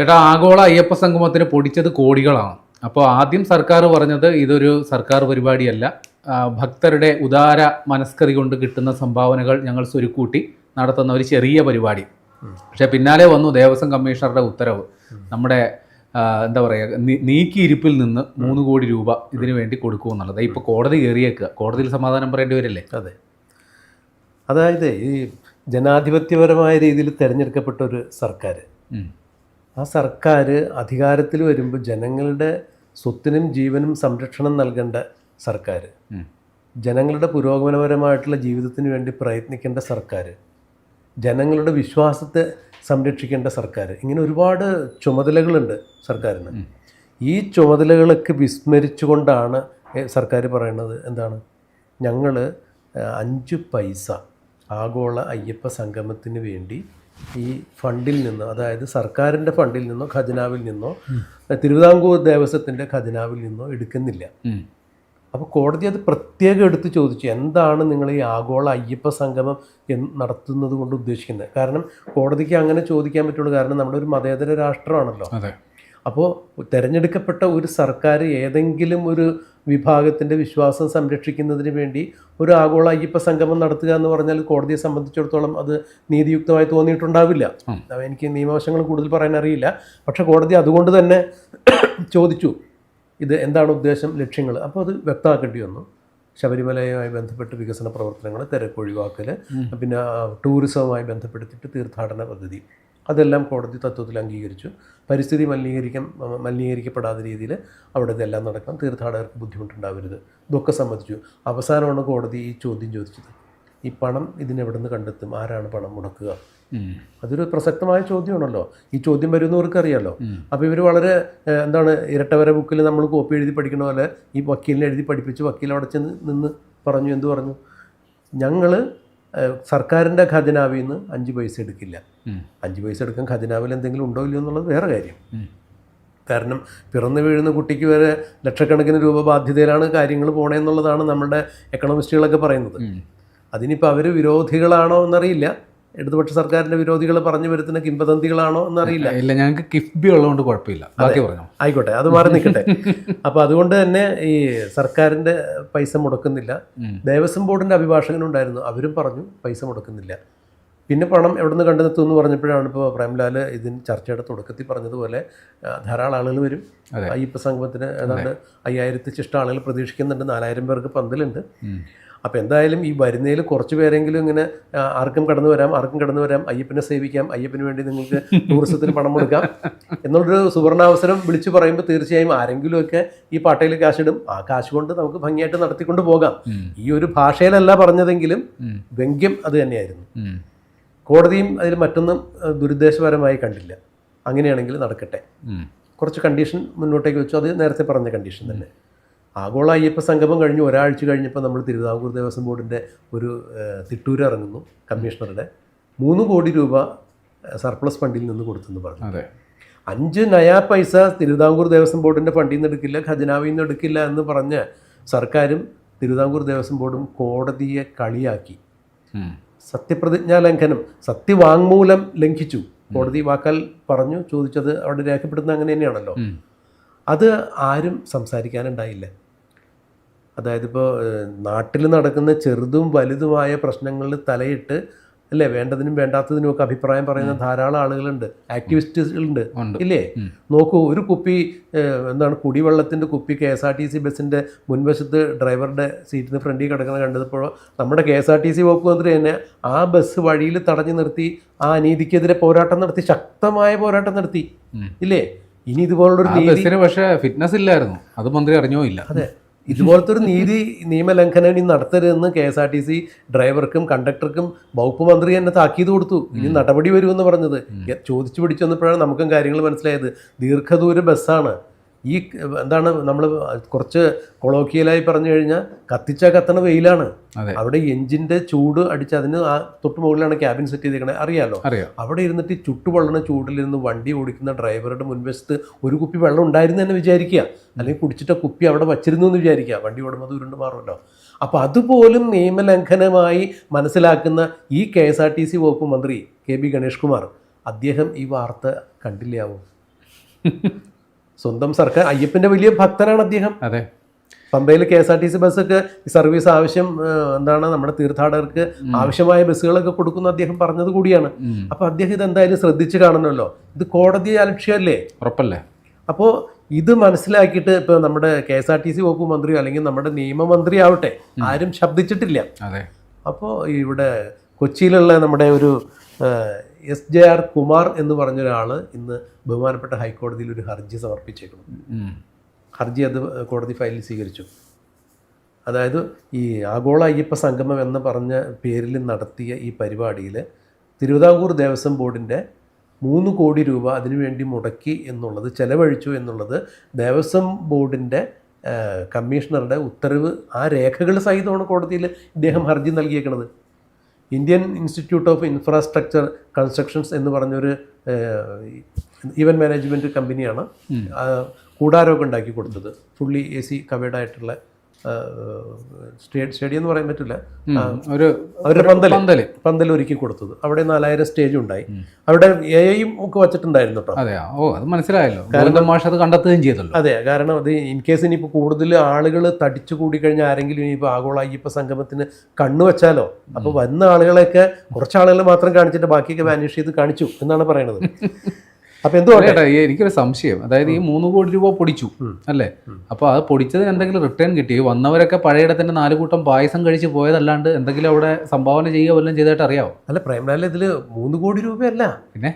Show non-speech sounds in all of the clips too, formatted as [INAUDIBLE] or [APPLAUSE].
ചേട്ടാ ആഗോള അയ്യപ്പ സംഗമത്തിന് പൊടിച്ചത് കോടികളാണ്. അപ്പോൾ ആദ്യം സർക്കാർ പറഞ്ഞത് ഇതൊരു സർക്കാർ പരിപാടിയല്ല. ഭക്തരുടെ ഉദാര മനസ്കറി കൊണ്ട് കിട്ടുന്ന സംഭാവനകൾ ഞങ്ങൾ സ്വരുക്കൂട്ടി നടത്തുന്ന ഒരു ചെറിയ പരിപാടി. പക്ഷെ പിന്നാലെ വന്നു ദേവസ്വം കമ്മീഷണറുടെ ഉത്തരവ്. നമ്മുടെ എന്താ പറയുക നീക്കിയിരിപ്പിൽ നിന്ന് മൂന്ന് കോടി രൂപ ഇതിനു വേണ്ടി കൊടുക്കുമെന്നുള്ളത് ഇപ്പോൾ കോടതി കയറിയേക്കുക. കോടതിയിൽ സമാധാനം പറയേണ്ടി വരില്ലേ? അതെ. അതായത് ഈ ജനാധിപത്യപരമായ രീതിയിൽ തിരഞ്ഞെടുക്കപ്പെട്ട ഒരു സർക്കാർ. ആ സർക്കാർ അധികാരത്തിൽ വരുമ്പോൾ ജനങ്ങളുടെ സ്വത്തിനും ജീവനും സംരക്ഷണം നൽകേണ്ട സർക്കാർ ജനങ്ങളുടെ പുരോഗമനപരമായിട്ടുള്ള ജീവിതത്തിന് വേണ്ടി പ്രയത്നിക്കേണ്ട സർക്കാർ ജനങ്ങളുടെ വിശ്വാസത്തെ സംരക്ഷിക്കേണ്ട സർക്കാർ ഇങ്ങനെ ഒരുപാട് ചുമതലകളുണ്ട് സർക്കാരിന്. ഈ ചുമതലകളൊക്കെ വിസ്മരിച്ചുകൊണ്ടാണ് സർക്കാർ പറയുന്നത് എന്താണ്? ഞങ്ങൾ അഞ്ച് പൈസ ആഗോള അയ്യപ്പ സംഗമത്തിന് വേണ്ടി ഈ ഫണ്ടിൽ നിന്ന് അതായത് സർക്കാരിന്റെ ഫണ്ടിൽ നിന്നോ ഖജനാവിൽ നിന്നോ തിരുവിതാംകൂർ ദേവസ്വത്തിന്റെ ഖജനാവിൽ നിന്നോ എടുക്കുന്നില്ല. അപ്പോൾ കോടതി അത് പ്രത്യേകം എടുത്ത് ചോദിച്ചു എന്താണ് നിങ്ങൾ ഈ ആഗോള അയ്യപ്പ സംഗമം എന്ന് നടത്തുന്നത് കൊണ്ട് ഉദ്ദേശിക്കുന്നത്? കാരണം കോടതിക്ക് അങ്ങനെ ചോദിക്കാൻ പറ്റുള്ളൂ കാരണം നമ്മുടെ ഒരു മതേതര രാഷ്ട്രമാണല്ലോ. അപ്പോൾ തിരഞ്ഞെടുക്കപ്പെട്ട ഒരു സർക്കാർ ഏതെങ്കിലും ഒരു വിഭാഗത്തിന്റെ വിശ്വാസം സംരക്ഷിക്കുന്നതിന് വേണ്ടി ഒരു ആഗോള അയ്യപ്പ സംഗമം നടത്തുക എന്ന് പറഞ്ഞാൽ കോടതിയെ സംബന്ധിച്ചിടത്തോളം അത് നീതിയുക്തമായി തോന്നിയിട്ടുണ്ടാവില്ല. എനിക്ക് നിയമവശങ്ങൾ കൂടുതൽ പറയാൻ അറിയില്ല. പക്ഷേ കോടതി അതുകൊണ്ട് തന്നെ [COUGHS] ചോദിച്ചു ഇത് എന്താണ് ഉദ്ദേശം ലക്ഷ്യങ്ങൾ? അപ്പോൾ അത് വ്യക്തമാക്കേണ്ടി വന്നു. ശബരിമലയുമായി ബന്ധപ്പെട്ട് വികസന പ്രവർത്തനങ്ങൾ തിരക്കൊഴിവാക്കൽ പിന്നെ ടൂറിസവുമായി ബന്ധപ്പെടുത്തിയിട്ട് തീർത്ഥാടന പദ്ധതി. അതെല്ലാം കോടതി തത്വത്തിൽ അംഗീകരിച്ചു. പരിസ്ഥിതി മലിനീകരിക്കാൻ മലിനീകരിക്കപ്പെടാത്ത രീതിയിൽ അവിടെ ഇതെല്ലാം നടക്കണം തീർത്ഥാടകർക്ക് ബുദ്ധിമുട്ടുണ്ടാവരുത്. ഇതൊക്കെ സമ്മതിച്ചു. അവസാനമാണ് കോടതി ഈ ചോദ്യം ചോദിച്ചത്. ഈ പണം ഇതിനെവിടെ നിന്ന് കണ്ടെത്തും? ആരാണ് പണം മുടക്കുക? അതൊരു പ്രസക്തമായ ചോദ്യമാണല്ലോ. ഈ ചോദ്യം വരുന്നവർക്ക് അറിയാമല്ലോ അപ്പോൾ ഇവർ വളരെ എന്താണ് ഇരട്ടവര ബുക്കിൽ നമ്മൾ കോപ്പി എഴുതി പഠിക്കണ പോലെ ഈ വക്കീലിനെ എഴുതി പഠിപ്പിച്ച് വക്കീൽ അവിടെ ചെന്ന് നിന്ന് പറഞ്ഞു. എന്ത് പറഞ്ഞു? ഞങ്ങൾ സർക്കാരിന്റെ ഖജനാവിൽ നിന്ന് അഞ്ച് പൈസ എടുക്കില്ല. അഞ്ച് പൈസ എടുക്കാൻ ഖജനാവിൽ എന്തെങ്കിലും ഉണ്ടോ ഇല്ലയോ എന്നുള്ളത് വേറെ കാര്യം. കാരണം പിറന്നു വീഴുന്ന കുട്ടിക്ക് വരെ ലക്ഷക്കണക്കിന് രൂപ ബാധ്യതയിലാണ് കാര്യങ്ങൾ പോണേന്നുള്ളതാണ് നമ്മുടെ എക്കണോമിസ്റ്റുകളൊക്കെ പറയുന്നത്. അതിനിപ്പോൾ അവർ വിരോധികളാണോ എന്നറിയില്ല. ഇടതുപക്ഷ സർക്കാരിന്റെ വിരോധികൾ പറഞ്ഞു വരുത്തുന്ന കിംബദന്തികളാണോ എന്നറിയില്ല. ഇല്ല ഞങ്ങൾക്ക് കിഫ്ബി ഉള്ളതുകൊണ്ട് കുഴപ്പമില്ല. ബാക്കി പറഞ്ഞു. ആയിക്കോട്ടെ അത് മാറി നിൽക്കട്ടെ. അപ്പോൾ അതുകൊണ്ട് തന്നെ ഈ സർക്കാരിന്റെ പൈസ മുടക്കുന്നില്ല. ദേവസ്വം ബോർഡിന്റെ അഭിഭാഷകനുണ്ടായിരുന്നു അവരും പറഞ്ഞു പൈസ മുടക്കുന്നില്ല. പിന്നെ പണം എവിടെ നിന്ന് കണ്ടെത്തും എന്ന് പറഞ്ഞപ്പോഴാണ് ഇപ്പോൾ പ്രേംലാൽ ഇതിന് ചർച്ചയുടെ തുടക്കത്തിൽ പറഞ്ഞതുപോലെ ധാരാളം ആളുകൾ വരും. അയ്യപ്പ സംഗമത്തിന് ഏതാണ്ട് അയ്യായിരത്തി ചിഷ്ട ആളുകൾ പ്രതീക്ഷിക്കുന്നുണ്ട്. നാലായിരം പേർക്ക് പന്തലുണ്ട്. അപ്പോൾ എന്തായാലും ഈ വരുന്നതിൽ കുറച്ച് പേരെങ്കിലും ഇങ്ങനെ ആർക്കും കടന്നു വരാം ആർക്കും കടന്നു വരാം അയ്യപ്പനെ സേവിക്കാം അയ്യപ്പന് വേണ്ടി നിങ്ങൾക്ക് ടൂറിസത്തിന് പണം കൊടുക്കാം എന്നുള്ളൊരു സുവർണാവസരം വിളിച്ചു പറയുമ്പോൾ തീർച്ചയായും ആരെങ്കിലുമൊക്കെ ഈ പാട്ടയിൽ കാശിടും. ആ കാശ് കൊണ്ട് നമുക്ക് ഭംഗിയായിട്ട് നടത്തിക്കൊണ്ട് പോകാം. ഈ ഒരു ഭാഷയിലല്ല പറഞ്ഞതെങ്കിലും. വ്യംഗ്യം അത് തന്നെയായിരുന്നു. കോടതിയും അതിൽ മറ്റൊന്നും ദുരുദ്ദേശപരമായി കണ്ടില്ല. അങ്ങനെയാണെങ്കിൽ നടക്കട്ടെ. കുറച്ച് കണ്ടീഷൻ മുന്നോട്ടേക്ക് വെച്ചു. അത് നേരത്തെ പറഞ്ഞ കണ്ടീഷൻ തന്നെ. ആഗോള അയ്യപ്പ സംഗമം കഴിഞ്ഞ് ഒരാഴ്ച കഴിഞ്ഞപ്പോൾ നമ്മൾ തിരുവിതാംകൂർ ദേവസ്വം ബോർഡിന്റെ ഒരു തിട്ടൂർ തിട്ടൂര് ഇറങ്ങുന്നു കമ്മീഷണറുടെ. മൂന്ന് കോടി രൂപ സർപ്ലസ് ഫണ്ടിൽ നിന്ന് കൊടുത്തെന്ന് പറഞ്ഞു. അതെ. അഞ്ച് നയാ പൈസ തിരുവിതാംകൂർ ദേവസ്വം ബോർഡിന്റെ ഫണ്ടിൽ നിന്ന് എടുക്കില്ല ഖജനാവിൽ നിന്ന് എടുക്കില്ല എന്ന് പറഞ്ഞ് സർക്കാരും തിരുവിതാംകൂർ ദേവസ്വം ബോർഡും കോടതിയെ കളിയാക്കി. സത്യപ്രതിജ്ഞാ ലംഘനം സത്യവാങ്മൂലം ലംഘിച്ചു. കോടതി വാക്കാൽ പറഞ്ഞു ചോദിച്ചത് അവിടെ രേഖപ്പെടുത്തുന്നത് അങ്ങനെ തന്നെയാണല്ലോ. അത് ആരും സംസാരിക്കാനുണ്ടായില്ല. അതായത് ഇപ്പോൾ നാട്ടിൽ നടക്കുന്ന ചെറുതും വലുതുമായ പ്രശ്നങ്ങളിൽ തലയിട്ട് അല്ലേ വേണ്ടതിനും വേണ്ടാത്തതിനും ഒക്കെ അഭിപ്രായം പറയുന്ന ധാരാളം ആളുകളുണ്ട്. ആക്ടിവിസ്റ്റുകളുണ്ട്. ഇല്ലേ? നോക്കൂ ഒരു കുപ്പി എന്താണ് കുടിവെള്ളത്തിന്റെ കുപ്പി K S R T C ബസ്സിന്റെ മുൻവശത്ത് ഡ്രൈവറുടെ സീറ്റിന് ഫ്രണ്ടിൽ കിടക്കുന്ന കണ്ടപ്പോൾ നമ്മുടെ K S R T C വകുപ്പ് മന്ത്രി തന്നെ ആ ബസ് വഴിയിൽ തടഞ്ഞു നിർത്തി ആ അനീതിക്കെതിരെ പോരാട്ടം നടത്തി ശക്തമായ പോരാട്ടം നടത്തി. ഇല്ലേ? ഇനി ഇതുപോലുള്ളൊരു ബസ്സിന് പക്ഷേ ഫിറ്റ്നസ് ഇല്ലായിരുന്നു. അത് മന്ത്രി അറിഞ്ഞോ ഇല്ല. അതെ. ഇതുപോലത്തെ ഒരു നീതി നിയമലംഘനം ഇനി നടത്തരുതെന്ന് K S R T C ഡ്രൈവർക്കും കണ്ടക്ടർക്കും വകുപ്പ് മന്ത്രി തന്നെ താക്കീത് കൊടുത്തു. ഇനി നടപടി വരുമെന്ന് പറഞ്ഞത്. ചോദിച്ചു പിടിച്ചു വന്നപ്പോഴാണ് നമുക്കും കാര്യങ്ങൾ മനസ്സിലായത്. ദീർഘദൂര ബസ്സാണ്. ഈ എന്താണ് നമ്മൾ കുറച്ച് കൊളോക്കിയലായി പറഞ്ഞു കഴിഞ്ഞാൽ കത്തിച്ച കത്തണ വെയിലാണ്. അവിടെ എഞ്ചിന്റെ ചൂട് അടിച്ച് അതിന് ആ തൊട്ട് മുകളിലാണ് ക്യാബിൻ സെറ്റ് ചെയ്തേക്കണേ അറിയാലോ? അവിടെ ഇരുന്നിട്ട് ഈ ചുട്ടുപൊള്ളണ ചൂടിലിരുന്ന് വണ്ടി ഓടിക്കുന്ന ഡ്രൈവറുടെ മുൻവശത്ത് ഒരു കുപ്പി വെള്ളം ഉണ്ടായിരുന്നു തന്നെ വിചാരിക്കുക. അല്ലെങ്കിൽ കുടിച്ചിട്ട കുപ്പി അവിടെ വച്ചിരുന്നു എന്ന് വിചാരിക്കുക. വണ്ടി ഓടുമ്പോൾ ഉരുണ്ട് മാറുമല്ലോ. അപ്പോൾ അതുപോലും നിയമലംഘനമായി മനസ്സിലാക്കുന്ന ഈ K S R T C വകുപ്പ് മന്ത്രി കെ ബി ഗണേഷ് കുമാർ അദ്ദേഹം ഈ വാർത്ത കണ്ടില്ലാവോ സ്വന്തം സർക്കാർ അയ്യപ്പന്റെ വലിയ ഭക്തനാണ് അദ്ദേഹം. അതെ. പമ്പയിൽ K S R T C ബസ്സൊക്കെ സർവീസ് ആവശ്യം എന്താണ് നമ്മുടെ തീർത്ഥാടകർക്ക് ആവശ്യമായ ബസ്സുകളൊക്കെ കൊടുക്കുന്ന അദ്ദേഹം പറഞ്ഞത് കൂടിയാണ്. അപ്പൊ അദ്ദേഹം ഇത് എന്തായാലും ശ്രദ്ധിച്ച് കാണണമല്ലോ. ഇത് കോടതി അലക്ഷ്യമല്ലേ? ഉറപ്പല്ലേ? അപ്പോൾ ഇത് മനസ്സിലാക്കിയിട്ട് ഇപ്പോൾ നമ്മുടെ K S R T C വകുപ്പ് മന്ത്രി അല്ലെങ്കിൽ നമ്മുടെ നിയമമന്ത്രി ആവട്ടെ ആരും ശബ്ദിച്ചിട്ടില്ല. അപ്പോൾ ഇവിടെ കൊച്ചിയിലുള്ള നമ്മുടെ ഒരു എസ് ജെ ആർ കുമാർ എന്ന് പറഞ്ഞ ഒരാൾ ഇന്ന് ബഹുമാനപ്പെട്ട ഹൈക്കോടതിയിൽ ഒരു ഹർജി സമർപ്പിച്ചേക്കുന്നു. ഹർജി അത് കോടതി ഫയലിൽ സ്വീകരിച്ചു. അതായത് ഈ ആഗോള അയ്യപ്പ സംഗമം എന്ന് പറഞ്ഞ പേരിൽ നടത്തിയ ഈ പരിപാടിയിൽ തിരുവിതാംകൂർ ദേവസ്വം ബോർഡിന്റെ മൂന്ന് കോടി രൂപ അതിനുവേണ്ടി മുടക്കി എന്നുള്ളത് ചെലവഴിച്ചു എന്നുള്ളത് ദേവസ്വം ബോർഡിന്റെ കമ്മീഷണറുടെ ഉത്തരവ് ആ രേഖകൾ സഹിതമാണ് കോടതിയിൽ ഇദ്ദേഹം ഹർജി നൽകിയേക്കുന്നത് Indian Institute of Infrastructure Constructions എന്ന് പറഞ്ഞൊരു ഇവന്റ് മാനേജ്മെന്റ് കമ്പനിയാണ് കൂടാരമൊക്കെ ഉണ്ടാക്കി കൊടുത്തത്. ഫുള്ളി എ സി കവേഡ് ആയിട്ടുള്ള സ്റ്റേഡ് സ്റ്റേഡിയം എന്ന് പറയാൻ പറ്റില്ല. ഒരു അവരുടെ പന്തൽ പന്തൽ ഒരുക്കി കൊടുത്തത്. അവിടെ നാലായിരം സ്റ്റേജ് ഉണ്ടായി. അവിടെ എയും ഒക്കെ വച്ചിട്ടുണ്ടായിരുന്നു കേട്ടോ അതെ ഓ അത് മനസ്സിലായല്ലോ. മാഷ് അത് കണ്ടെത്തുകയും ചെയ്തല്ലോ. അതെ കാരണം അത് ഇൻ കേസ് ഇനിയിപ്പോൾ കൂടുതൽ ആളുകൾ തടിച്ചു കൂടി കഴിഞ്ഞാൽ ആരെങ്കിലും ഇനിയിപ്പോൾ ആഗോള അയ്യപ്പ സംഗമത്തിന് കണ്ണു വെച്ചാലോ? അപ്പോൾ വന്ന ആളുകളെയൊക്കെ കുറച്ച് ആളുകൾ മാത്രം കാണിച്ചിട്ട് ബാക്കിയൊക്കെ വാനിഷ് ചെയ്ത് കാണിച്ചു എന്നാണ് പറയണത്. [LAUGHS] അപ്പോൾ എന്തോ ആട്ടെ. എനിക്കൊരു സംശയം. അതായത് ഈ മൂന്ന് കോടി രൂപ പൊടിച്ചു അല്ലേ? അപ്പൊ അത് പൊടിച്ചതിന് എന്തെങ്കിലും റിട്ടേൺ കിട്ടി? വന്നവരൊക്കെ പഴയയിടത്തിന്റെ നാല് കൂട്ടം പായസം കഴിച്ച് പോയതല്ലാണ്ട് എന്തെങ്കിലും അവിടെ സംഭാവന ചെയ്യുക വല്ലതും ചെയ്തായിട്ട് അറിയാവോ? അല്ല പ്രേംലാൽ ഇതിൽ മൂന്ന് കോടി രൂപയല്ല. പിന്നെ?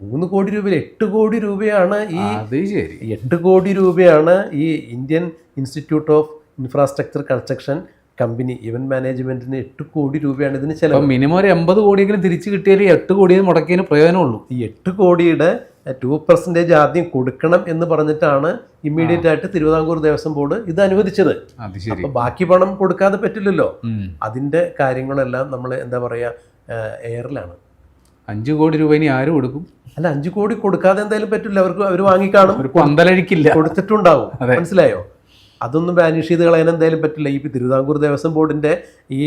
മൂന്ന് കോടി രൂപയിൽ എട്ട് കോടി രൂപയാണ് ഈ അത് ശരി. എട്ട് കോടി രൂപയാണ് ഈ Indian institute of infrastructure construction company event മാനേജ്മെന്റിന് എട്ട് കോടി രൂപയാണ് ഇതിന് ചിലവ്. അപ്പം മിനിമം ഒരു എൺപത് കോടിയെങ്കിലും തിരിച്ചു കിട്ടിയാൽ എട്ട് കോടിയെ മുടക്കിയതിന് പ്രയോജനമുള്ളൂ. ഈ എട്ട് കോടിയുടെ ടു പെർസെന്റേജ് ആദ്യം കൊടുക്കണം എന്ന് പറഞ്ഞിട്ടാണ് ഇമ്മീഡിയറ്റ് ആയിട്ട് തിരുവിതാംകൂർ ദേവസ്വം ബോർഡ് ഇത് അനുവദിച്ചത്. അപ്പൊ അപ്പോൾ ബാക്കി പണം കൊടുക്കാതെ പറ്റില്ലല്ലോ. അതിന്റെ കാര്യങ്ങളെല്ലാം നമ്മൾ എന്താ പറയുക എയറിലാണ് അഞ്ചു കോടി രൂപ ഇനി ആര് കൊടുക്കും? അല്ല അഞ്ചു കോടി കൊടുക്കാതെ എന്തായാലും പറ്റില്ല. അവർക്ക് അവർ വാങ്ങിക്കാണും. പന്തലഴിക്കില്ല. കൊടുത്തിട്ടുണ്ടാവും. മനസ്സിലായോ? അതൊന്നും ബാനിഷ് ചെയ്ത് കളയാൻ എന്തായാലും പറ്റില്ല. ഈ തിരുവിതാംകൂർ ദേവസ്വം ബോർഡിന്റെ ഈ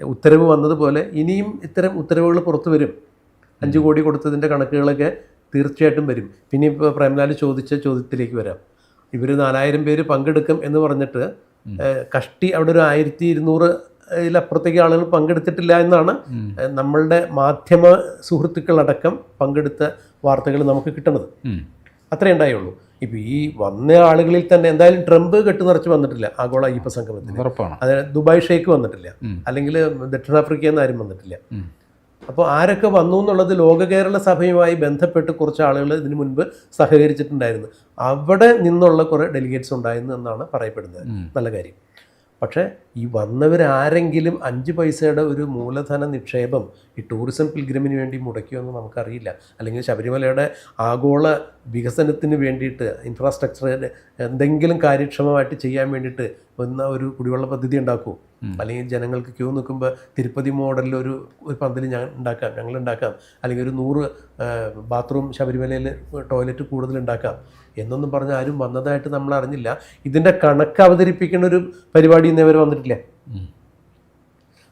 ഉത്തരവ് വന്നതുപോലെ ഇനിയും ഇത്തരം ഉത്തരവുകൾ പുറത്തു വരും. അഞ്ച് കോടി കൊടുത്തതിന്റെ കണക്കുകളൊക്കെ തീർച്ചയായിട്ടും വരും. പിന്നെ ഇപ്പോൾ പ്രേംലാൽ ചോദിച്ച ചോദ്യത്തിലേക്ക് വരാം. ഇവർ നാലായിരം പേര് പങ്കെടുക്കും എന്ന് പറഞ്ഞിട്ട് കഷ്ടി അവിടെ ഒരു ആയിരത്തി ഇരുന്നൂറ് ഇതിലപ്പുറത്തേക്ക് ആളുകൾ പങ്കെടുത്തിട്ടില്ല എന്നാണ് നമ്മളുടെ മാധ്യമ സുഹൃത്തുക്കളടക്കം പങ്കെടുത്ത വാർത്തകൾ നമുക്ക് കിട്ടണത്. അത്രേ ഉണ്ടായുള്ളൂ. ഇപ്പം ഈ വന്ന ആളുകളിൽ തന്നെ എന്തായാലും ട്രംപ് കെട്ടുനിറച്ച് വന്നിട്ടില്ല. ആഗോള അയ്യപ്പ സംഗമത്തിന് അതായത് ദുബായ് ഷേക്ക് വന്നിട്ടില്ല. അല്ലെങ്കിൽ ദക്ഷിണാഫ്രിക്കയിൽ നിന്ന് ആരും വന്നിട്ടില്ല. അപ്പോൾ ആരൊക്കെ വന്നു എന്നുള്ളത് ലോക കേരള സഭയുമായി ബന്ധപ്പെട്ട് കുറച്ച് ആളുകൾ ഇതിനു മുൻപ് സഹകരിച്ചിട്ടുണ്ടായിരുന്നു. അവിടെ നിന്നുള്ള കുറേ ഡെലിഗേറ്റ്സ് ഉണ്ടായിരുന്നു എന്നാണ് പറയപ്പെടുന്നത്. നല്ല കാര്യം. പക്ഷേ ഈ വന്നവരാരെങ്കിലും അഞ്ച് പൈസയുടെ ഒരു മൂലധന നിക്ഷേപം ഈ ടൂറിസം പിൽഗ്രിമിന് വേണ്ടി മുടക്കിയോ എന്ന് നമുക്കറിയില്ല. അല്ലെങ്കിൽ ശബരിമലയുടെ ആഗോള വികസനത്തിന് വേണ്ടിയിട്ട് ഇൻഫ്രാസ്ട്രക്ചർ എന്തെങ്കിലും കാര്യക്ഷമമായിട്ട് ചെയ്യാൻ വേണ്ടിയിട്ട് വന്ന ഒരു കുടിവെള്ള പദ്ധതി ഉണ്ടാക്കൂ അല്ലെങ്കിൽ ജനങ്ങൾക്ക് ക്യൂ നിൽക്കുമ്പോൾ തിരുപ്പതി മോഡലിൽ ഒരു ഒരു പന്തൽ ഞാൻ ഉണ്ടാക്കാം ഞങ്ങൾ ഉണ്ടാക്കാം. അല്ലെങ്കിൽ ഒരു നൂറ് ബാത്റൂം ശബരിമലയിൽ ടോയ്ലറ്റ് കൂടുതൽ ഉണ്ടാക്കാം. എന്നൊന്നും പറഞ്ഞ് ആരും വന്നതായിട്ട് നമ്മൾ അറിഞ്ഞില്ല. ഇതിന്റെ കണക്ക് അവതരിപ്പിക്കുന്ന ഒരു പരിപാടി ഇന്നേ വരെ വന്നിട്ടില്ല.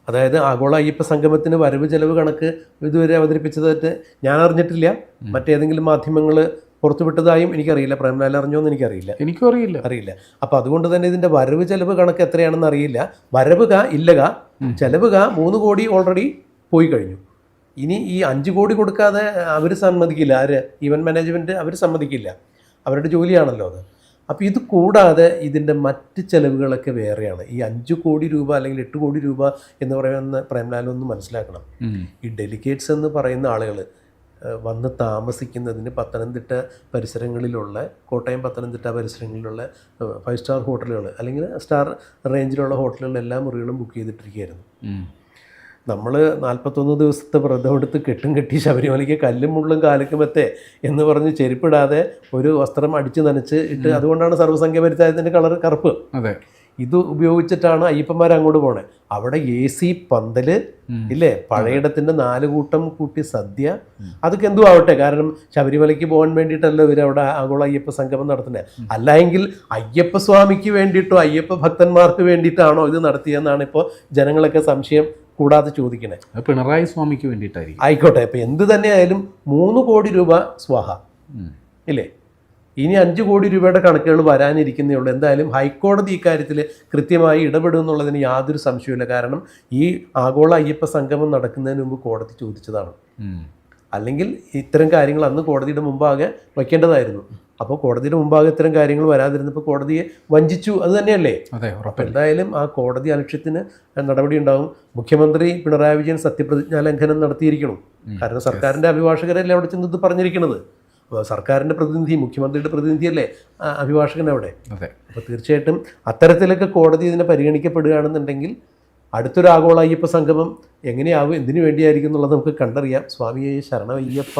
അതായത് ആഗോള അയ്യപ്പ സംഗമത്തിന് വരവ് ചെലവ് കണക്ക് ഇതുവരെ അവതരിപ്പിച്ചതായിട്ട് ഞാൻ അറിഞ്ഞിട്ടില്ല. മറ്റേതെങ്കിലും മാധ്യമങ്ങൾ പുറത്തുവിട്ടതായും എനിക്കറിയില്ല. പ്രേംലാൽ അറിഞ്ഞോന്ന് എനിക്കറിയില്ല. എനിക്കും അറിയില്ല. അറിയില്ല. അപ്പോൾ അതുകൊണ്ട് തന്നെ ഇതിന്റെ വരവ് ചെലവ് കണക്ക് എത്രയാണെന്ന് അറിയില്ല. വരവ് ക ഇല്ലക ചെലവ് കാ മൂന്ന് കോടി ഓൾറെഡി പോയി കഴിഞ്ഞു. ഇനി ഈ അഞ്ച് കോടി കൊടുക്കാതെ അവർ സമ്മതിക്കില്ല. ആര്? ഈവൻ മാനേജ്മെന്റ് അവർ സമ്മതിക്കില്ല. അവരുടെ ജോലിയാണല്ലോ അത്. അപ്പോൾ ഇത് കൂടാതെ ഇതിന്റെ മറ്റ് ചെലവുകളൊക്കെ വേറെയാണ്. ഈ അഞ്ച് കോടി രൂപ അല്ലെങ്കിൽ എട്ട് കോടി രൂപ എന്ന് പറയുന്ന പ്രേംലാലൊന്ന് മനസ്സിലാക്കണം. ഈ ഡെലിഗേറ്റ്സ് എന്ന് പറയുന്ന ആളുകൾ വന്ന് താമസിക്കുന്നതിന് പത്തനംതിട്ട പരിസരങ്ങളിലുള്ള കോട്ടയം പത്തനംതിട്ട പരിസരങ്ങളിലുള്ള ഫൈവ് സ്റ്റാർ ഹോട്ടലുകൾ അല്ലെങ്കിൽ സ്റ്റാർ റേഞ്ചിലുള്ള ഹോട്ടലുകളിൽ എല്ലാ മുറികളും ബുക്ക് ചെയ്തിട്ടിരിക്കുകയായിരുന്നു. നമ്മൾ നാൽപ്പത്തൊന്ന് ദിവസത്തെ വ്രതം എടുത്ത് കെട്ടും കെട്ടി ശബരിമലയ്ക്ക് കല്ലും മുള്ളും കാലക്കുമത്തെ എന്ന് പറഞ്ഞ് ചെരുപ്പിടാതെ ഒരു വസ്ത്രം അടിച്ച് നനച്ച് ഇട്ട് അതുകൊണ്ടാണ് സർവസംഖ്യ പരിചായത്തിന്റെ കളർ കറുപ്പ്. അതെ. ഇത് ഉപയോഗിച്ചിട്ടാണ് അയ്യപ്പന്മാർ അങ്ങോട്ട് പോണേ. അവിടെ എ സി പന്തൽ ഇല്ലേ? പഴയിടത്തിന്റെ നാല് കൂട്ടം കൂട്ടി സദ്യ. അതൊക്കെ എന്തു ആവട്ടെ. കാരണം ശബരിമലയ്ക്ക് പോകാൻ വേണ്ടിയിട്ടല്ലോ ഇവർ അവിടെ ആഗോള അയ്യപ്പ സംഗമം നടത്തുന്നത് അല്ല എങ്കിൽ അയ്യപ്പ സ്വാമിക്ക് വേണ്ടിയിട്ടോ അയ്യപ്പ ഭക്തന്മാർക്ക് വേണ്ടിയിട്ടാണോ ഇത് നടത്തിയെന്നാണ് ഇപ്പോൾ ജനങ്ങളൊക്കെ സംശയം കൂടാതെ ചോദിക്കണേ. പിണറായി സ്വാമിക്ക് വേണ്ടിയിട്ടായിരിക്കും. ആയിക്കോട്ടെ. ഇപ്പം എന്ത് തന്നെയായാലും മൂന്ന് കോടി രൂപ സ്വാഹ. ഇല്ലേ? ഇനി അഞ്ച് കോടി രൂപയുടെ കണക്കുകൾ വരാനിരിക്കുന്നേ ഉള്ളൂ. എന്തായാലും ഹൈക്കോടതി ഇക്കാര്യത്തിൽ കൃത്യമായി ഇടപെടും എന്നുള്ളതിന് യാതൊരു സംശയമില്ല കാരണം ഈ ആഗോള അയ്യപ്പ സംഗമം നടക്കുന്നതിന് മുമ്പ് കോടതി ചോദിച്ചതാണ്. അല്ലെങ്കിൽ ഇത്തരം കാര്യങ്ങൾ അന്ന് കോടതിയുടെ മുമ്പാകെ വയ്ക്കേണ്ടതായിരുന്നു. അപ്പോൾ കോടതിയുടെ മുമ്പാകെ ഇത്തരം കാര്യങ്ങൾ വരാതിരുന്നപ്പോൾ കോടതിയെ വഞ്ചിച്ചു. അത് തന്നെയല്ലേ? അതെ എന്തായാലും ആ കോടതി അലക്ഷ്യത്തിന് നടപടി ഉണ്ടാവും. മുഖ്യമന്ത്രി പിണറായി വിജയൻ സത്യപ്രതിജ്ഞാ ലംഘനം നടത്തിയിരിക്കണം. കാരണം സർക്കാരിന്റെ അഭിഭാഷകരല്ലേ അവിടെ ചെന്ന് ഇത് പറഞ്ഞിരിക്കുന്നത് സർക്കാരിന്റെ പ്രതിനിധി മുഖ്യമന്ത്രിയുടെ പ്രതിനിധിയല്ലേ? അഭിഭാഷകൻ അവിടെ അപ്പോൾ തീർച്ചയായിട്ടും അത്തരത്തിലൊക്കെ കോടതി ഇതിനെ പരിഗണിക്കപ്പെടുകയാണെന്നുണ്ടെങ്കിൽ അടുത്തൊരു ആഗോള അയ്യപ്പ സംഗമം എങ്ങനെയാവും? എന്തിനു വേണ്ടിയായിരിക്കും എന്നുള്ളത് നമുക്ക് കണ്ടറിയാം. സ്വാമിയെ ശരണമയ്യപ്പ